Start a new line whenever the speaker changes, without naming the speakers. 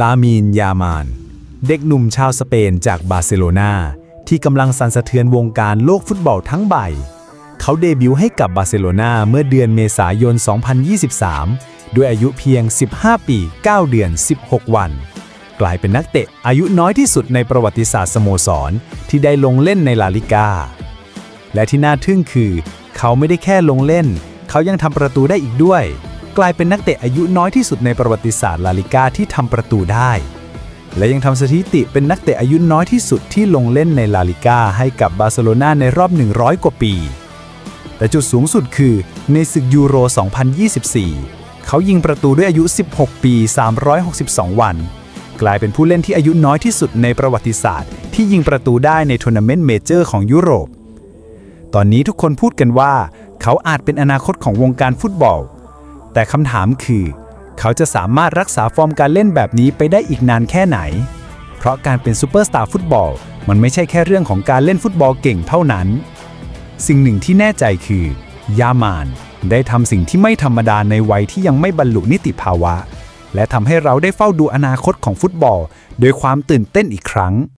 ลามีนยามาน เด็กหนุ่มชาวสเปนจากบาร์เซโลนาที่กำลังสั่นสะเทือนวงการโลกฟุตบอลทั้งใบ เขาเดบิวต์ให้กับบาร์เซโลนาเมื่อเดือนเมษายน 2023 ด้วยอายุเพียง 15 ปี 9 เดือน 16 วัน กลายเป็นนักเตะอายุน้อยที่สุดในประวัติศาสตร์สโมสร ที่ได้ลงเล่นในลาลิกา และที่น่าทึ่งคือ เขาไม่ได้แค่ลงเล่น เขายังทำประตูได้อีกด้วย กลายเป็นนักเตะอายุน้อยที่สุดในประวัติศาสตร์ลาลิกาที่ทำประตูได้ และยังทำสถิติเป็นนักเตะอายุน้อยที่สุดที่ลงเล่นในลาลิกาให้กับบาร์เซโลนาในรอบ 100 กว่าปี แต่จุดสูงสุดคือในศึกยูโร 2024 เขายิงประตูด้วยอายุ 16 ปี 362 วัน กลายเป็นผู้เล่นที่อายุน้อยที่สุดในประวัติศาสตร์ ที่ยิงประตูได้ในทัวร์นาเมนต์เมเจอร์ของยุโรป ตอนนี้ทุกคนพูดกันว่า เขาอาจเป็นอนาคตของวงการฟุตบอล แต่คำถามคือ เขาจะสามารถรักษาฟอร์มการเล่นแบบนี้ไปได้อีกนานแค่ไหน เพราะการเป็นซูเปอร์สตาร์ฟุตบอล มันไม่ใช่แค่เรื่องของการเล่นฟุตบอลเก่งเท่านั้น สิ่งหนึ่งที่แน่ใจคือ ยามานได้ทำสิ่งที่ไม่ธรรมดาในวัยที่ยังไม่บรรลุนิติภาวะ และทำให้เราได้เฝ้าดูอนาคตของฟุตบอลโดยความตื่นเต้นอีกครั้ง